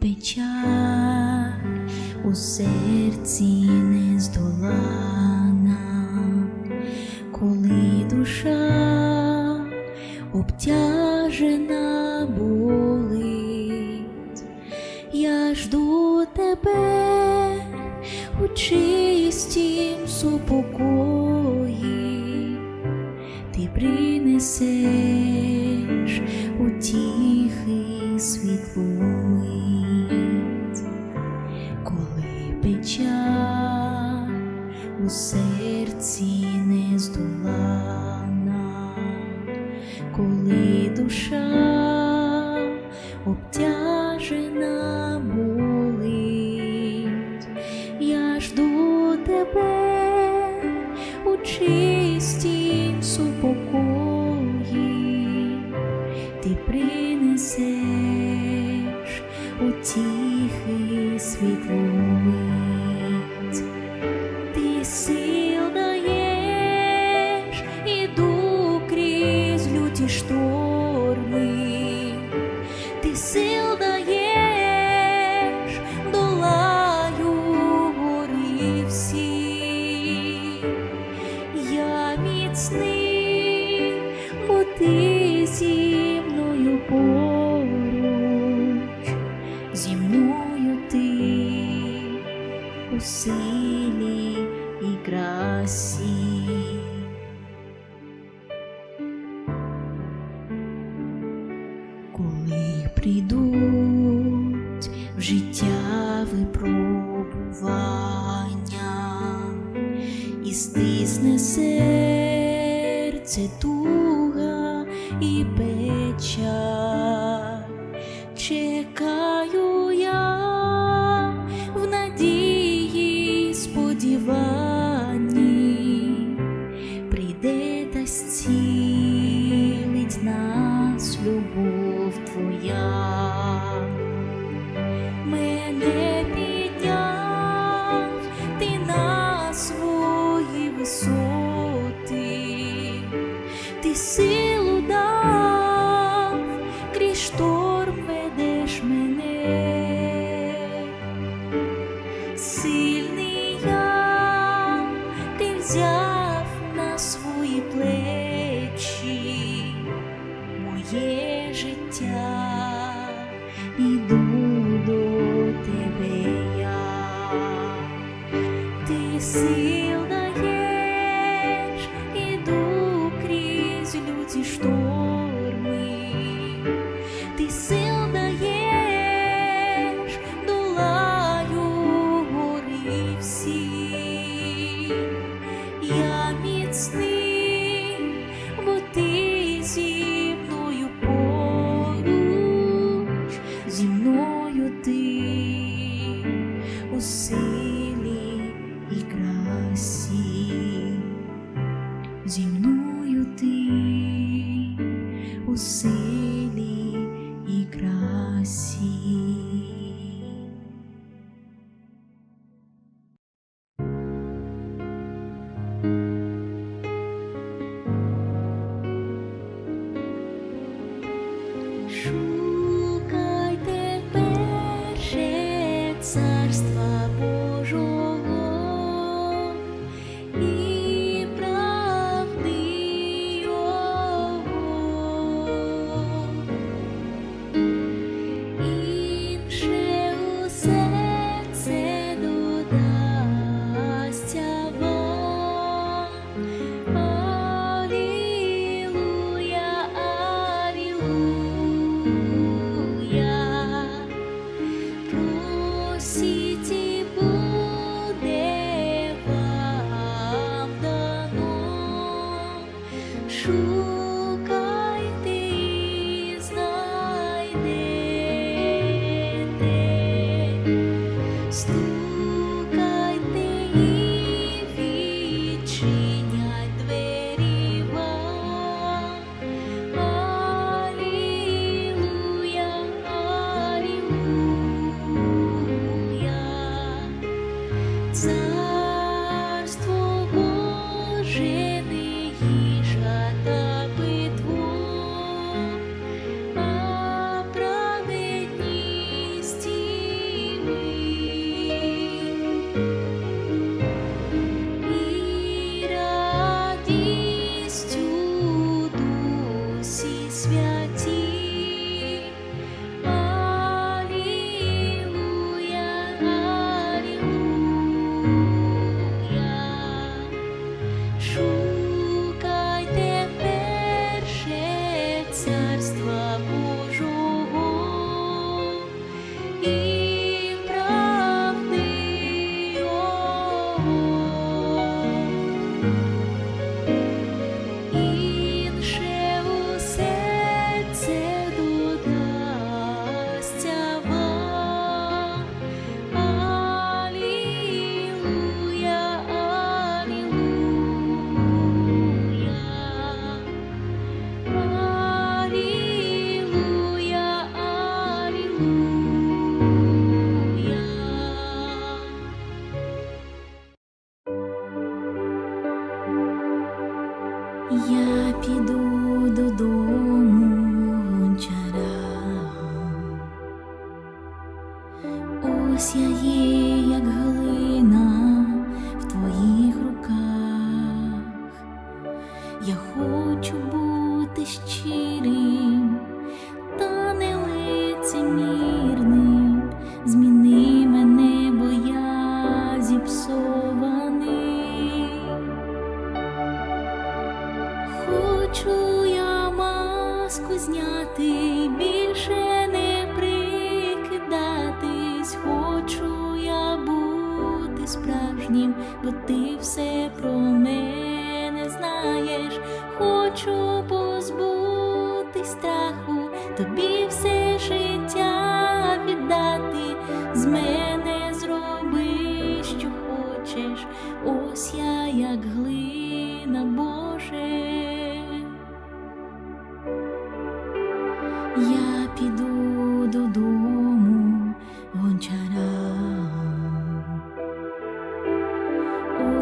печаль у серці не здолана, коли душа обтягла. 不接 твою и і. Коли прийдуть в життя випробування і стисне серце туга і печаль, see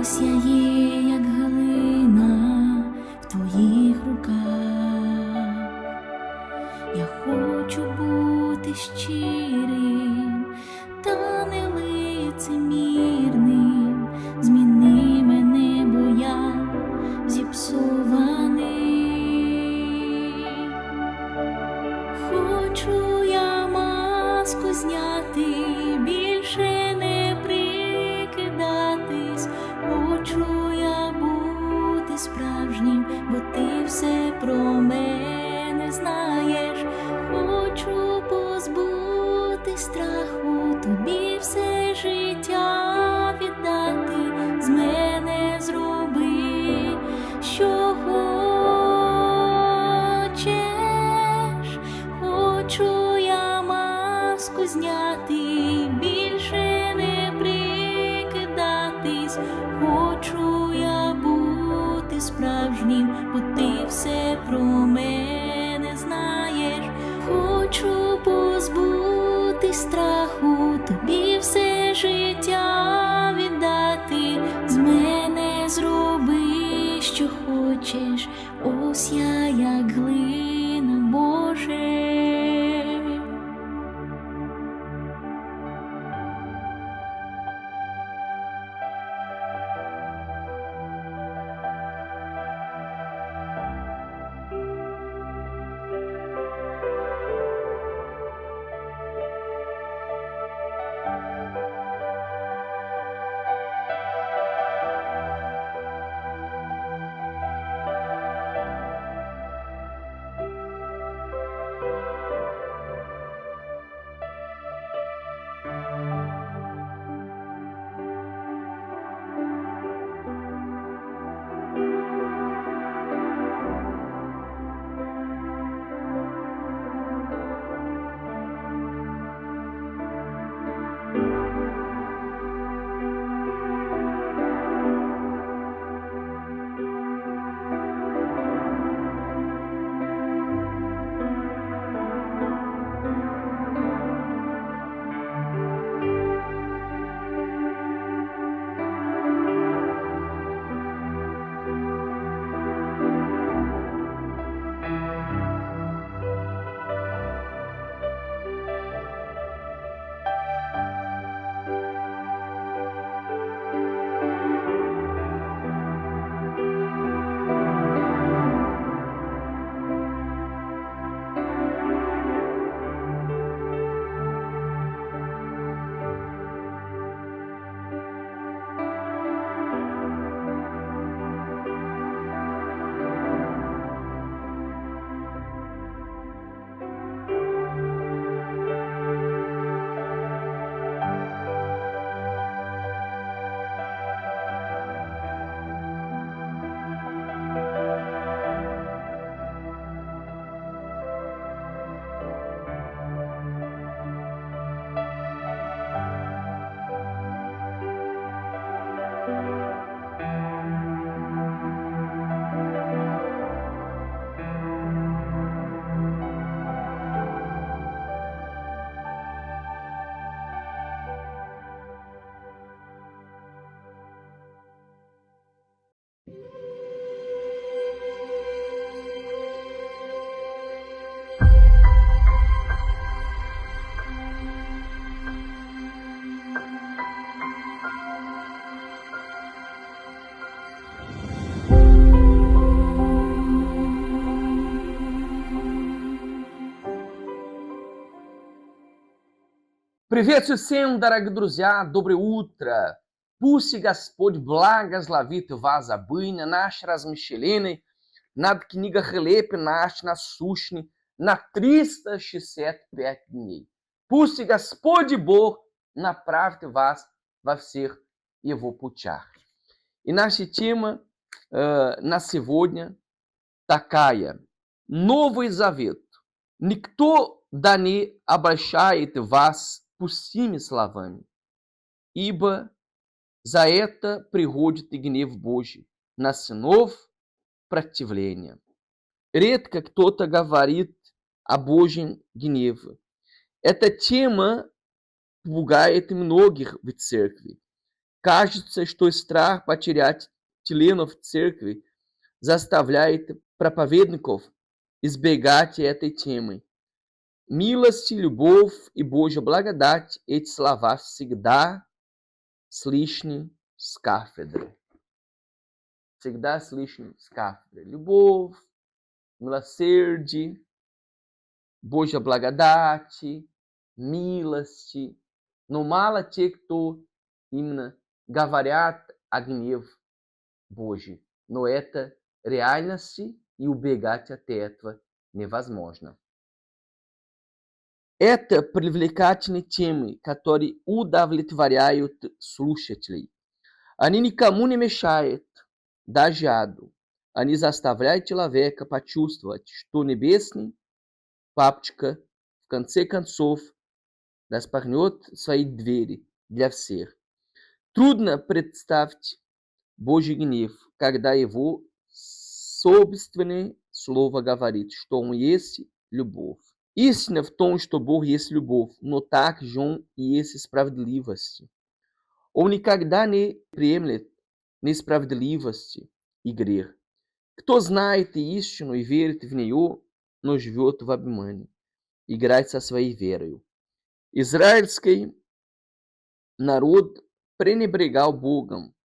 Ось осяє, як глина в твоїх руках, я хочу бути щирим. Приветствую всем, дорогие друзья, доброе утро. Пусть Господь благословит вас обыня, наши размышления над книгой Хлеб наш насущный на 365 дней. Пусть Господь Бог направит вас во всех Его путях. И наша тема э, на сегодня такая. Новый Завет. Никто да не обращает вас пустыми словами, ибо за это приходит и гнев Божий на сынов противления. Редко кто-то говорит о Божьем гневе. Эта тема пугает многих в церкви. Кажется, что страх потерять членов церкви заставляет проповедников избегать этой темы. Milas, Silibov e Boja Blagodat, Etislav Sigdar, Slishny, Skafedre. Sigdar, Slishny, Skafedre. Libov, Milaserdi, Boja Blagodat, Milast, Nomala Tchekto, Imna, Gavariat, Agnev, Boji, Noeta, Reainasti e o Begatia Tetva, это реальности и убегать от этого невозможно. Это привлекательные темы, которые удовлетворяют слушателей. Они никому не мешают, даже аду. Они заставляют человека почувствовать, что небесный папочка в конце концов распахнет свои двери для всех. Трудно представить Божий гнев, когда его собственное слово говорит, что он есть любовь. Истина в том, что Бог есть любовь, но также Он есть справедливость. Он никогда не приемлет несправедливости и грех. Кто знает истину и верит в нее, но живет в обмане, играет со своей верою. Израильский народ пренебрегал Богом,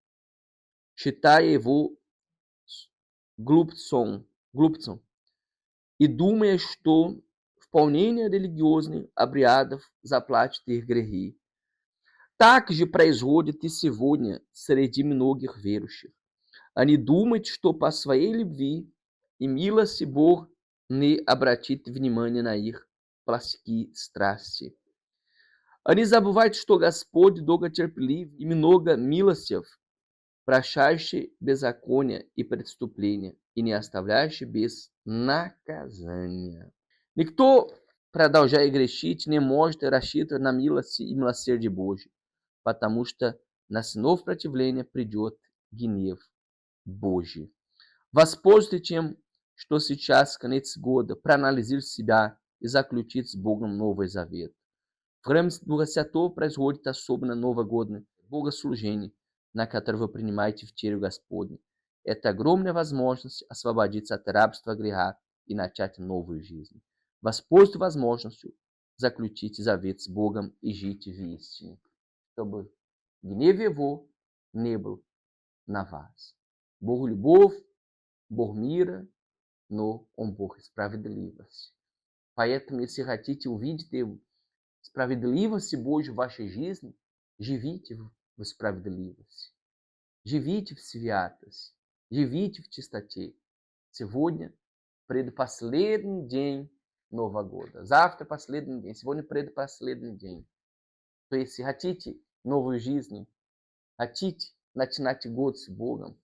считая его глупцом, глупцом и думая, что исполнение религиозных обрядов заплатит их грехи. Также происходит и сегодня среди многих верующих. Они думают, что по своей любви и милости Бог не обратит внимания на их плоские страсти. Они забывают, что Господь долготерпелив и много милостив, прощающий беззаконие и преступления и не оставляющий без наказания. Никто, продолжая грешить, не может рассчитывать на милость и милосердие Божье, потому что на сынов противления придет гнев Божий. Воспользуйтесь тем, что сейчас конец года, проанализировать себя и заключить с Богом Новый Завет. В храме Духа Святого происходит особенно новогоднее богослужение, на которое вы принимаете в теле Господне. Это огромная возможность освободиться от рабства греха и начать новую жизнь. Воспользуйтесь возможностью заключить завет с Богом и жить в истине, чтобы гнев Его не был на вас. Бог любовь, Бог мира, но Он Бог справедливости. Поэтому, если хотите увидеть справедливость Божью в вашей жизни, живите в справедливости. Живите в святости. Живите в чистоте. Сегодня предпоследний день Нового года. Завтра последний день, сегодня предпоследний день. То есть, хотите новую жизнь, хотите начинать год с Богом,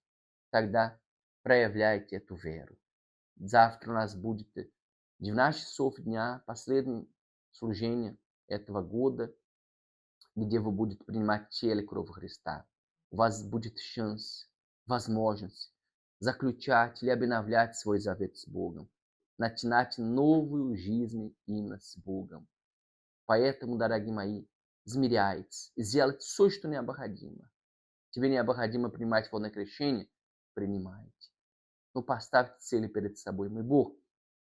тогда проявляйте эту веру. Завтра у нас будет 12 часов дня, последнее служение этого года, где вы будете принимать тело кровь Христа. У вас будет шанс, возможность заключать или обновлять свой завет с Богом начинать новую жизнь именно с Богом. Поэтому, дорогие мои, измеряйтесь, сделайте все, что необходимо. Тебе необходимо принимать водное крещение? Принимайте. Но поставьте цели перед собой. Мой Бог,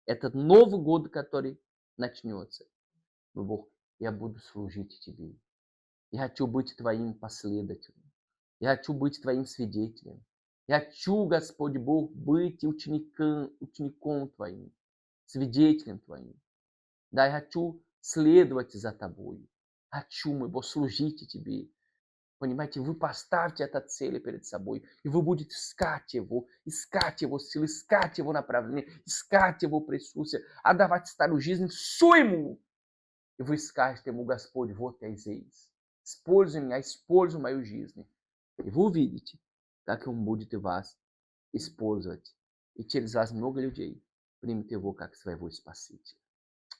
этот Новый год, который начнется. Мой Бог, я буду служить Тебе. Я хочу быть Твоим последователем. Я хочу быть Твоим свидетелем. Я хочу, Господь Бог, быть учеником, учеником Твоим свидетелем Твоим. Да, я хочу следовать за Тобой. Хочу, мой Бог, служить Тебе. Понимаете, вы поставьте это цели перед собой, и вы будете искать Его, искать Его силы, искать Его направление, искать Его присутствие, отдавать старую жизнь всю Ему. И вы скажете Ему, Господь, вот я здесь. Используй меня, используй мою жизнь. И вы увидите, как Он будет и вас использовать. И через вас много людей примет Его как своего Спасителя.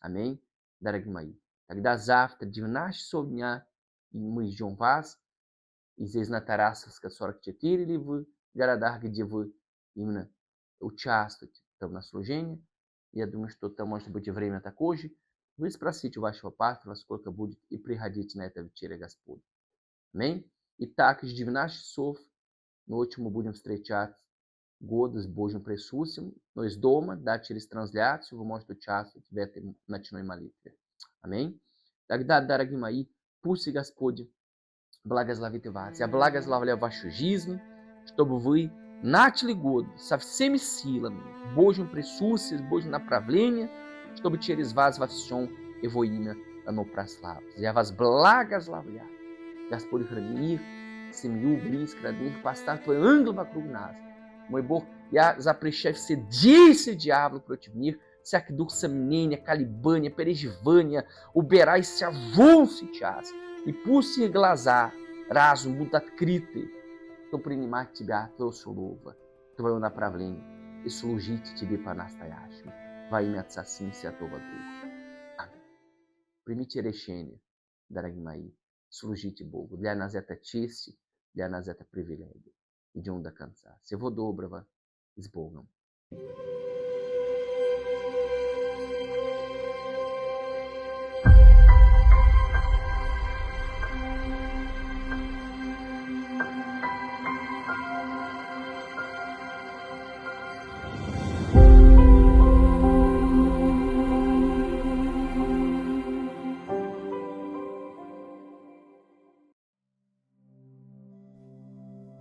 Аминь, дорогие мои. Тогда завтра, 12 часов дня, и мы ждем вас. И здесь на Тарасовска 44 или в городах, где вы именно участвуете там на служении. Я думаю, что там может быть и время такое же. Вы спросите у вашего пастора, сколько будет, и приходите на это вечеря Господь. Аминь. Итак, с 12 часов ночью мы будем встречать godus bogium pressusium, nois doma, dat eles transliatio, vomos do tiasto, tibetem natinoi malitria. Amém? Dagdad daragimai, pusi gaspodi, Blagaslav Itevatsi, a Blagaslav Levashugismo, Stobuvui, Natli Godo, Savsemisílame, Bojum Pressusis, Bojum Napravlenia, Stobutieres Vaz Vafsion, Evoína, Anopraslavs, e avas Blagaslav Gaspori Hranir, Semiu Bris, Kradnir, Pastar, foi Anglo Vakrugnas, Его имя оно прославилось. Я вас благословляю. Господь, храни их, семью, близких, родных, поставь Твой ангел вокруг нас. Мой Бог, я запрещаю все действия дьявола против них, всякий дух сомнения, колебания, переживания, убирайся вон сейчас. И пусть их глаза, разум будут открыты, чтобы принимать Тебя, Твое Слово, Твое направление и служить Тебе по-настоящему. Во имя Отца, Сына и Святого Духа. Аминь. Примите решение, дорогие мои, служите Богу. Для нас это честь, для нас это привилегия. i de onda kanca se vodobrowa z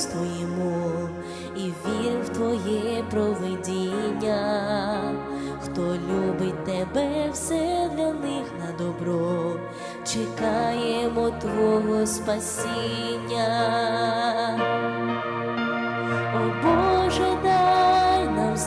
Стоїмо і вір в Твоє провидіння. Хто любить тебе, все для них на добро, чекаємо Твого спасіння. О Боже, дай нам з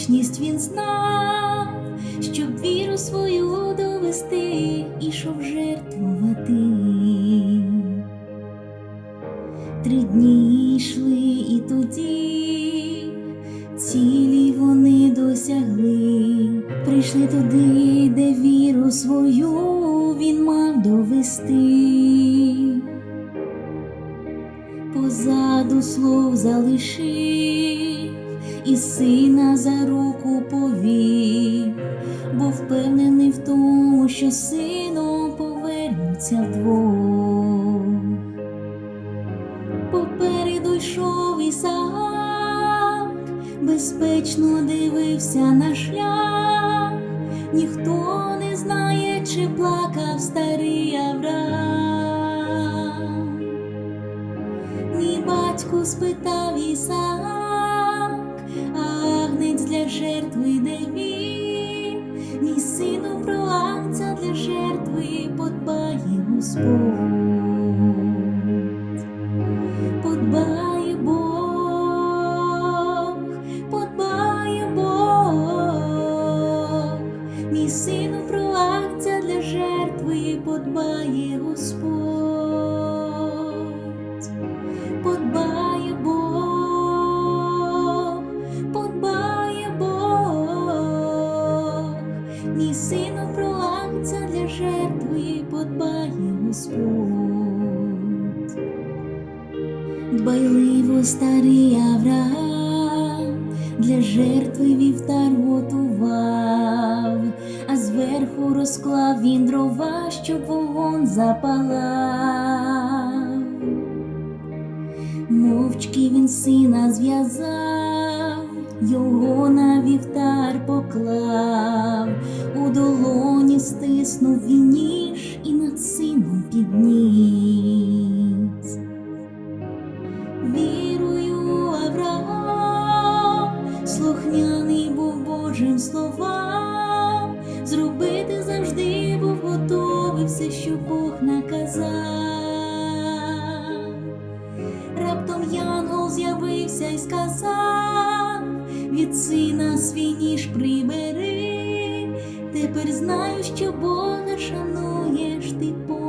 величність він знав, щоб віру свою довести, ішов жертвувати. Три дні йшли і тоді, цілі вони досягли, прийшли туди, де віру свою він мав довести. Позаду слов залишив і сина за руку повів, бо впевнений в тому, що сином повернуться вдвох. Попереду йшов Ісаак, безпечно дивився на шлях, ніхто не знає, чи плакав старий Авраам. Мій батько спитав Ісаак, жертви не він, ні сину про для жертви подбає Господь. Подбає Господь. Дбайливо старий Авраам для жертви вівтар готував, а зверху розклав він дрова, щоб вогонь запалав. Мовчки він сина зв'язав, його на вівтар поклав, у долоні стиснув він сином підніс. Вірую, Авраам, слухняний був Божим словам, зробити завжди був готовий все, що Бог наказав. Раптом янгол з'явився і сказав, від сина свій ніж прибери, тепер знаю, що Бога шануєш ти понад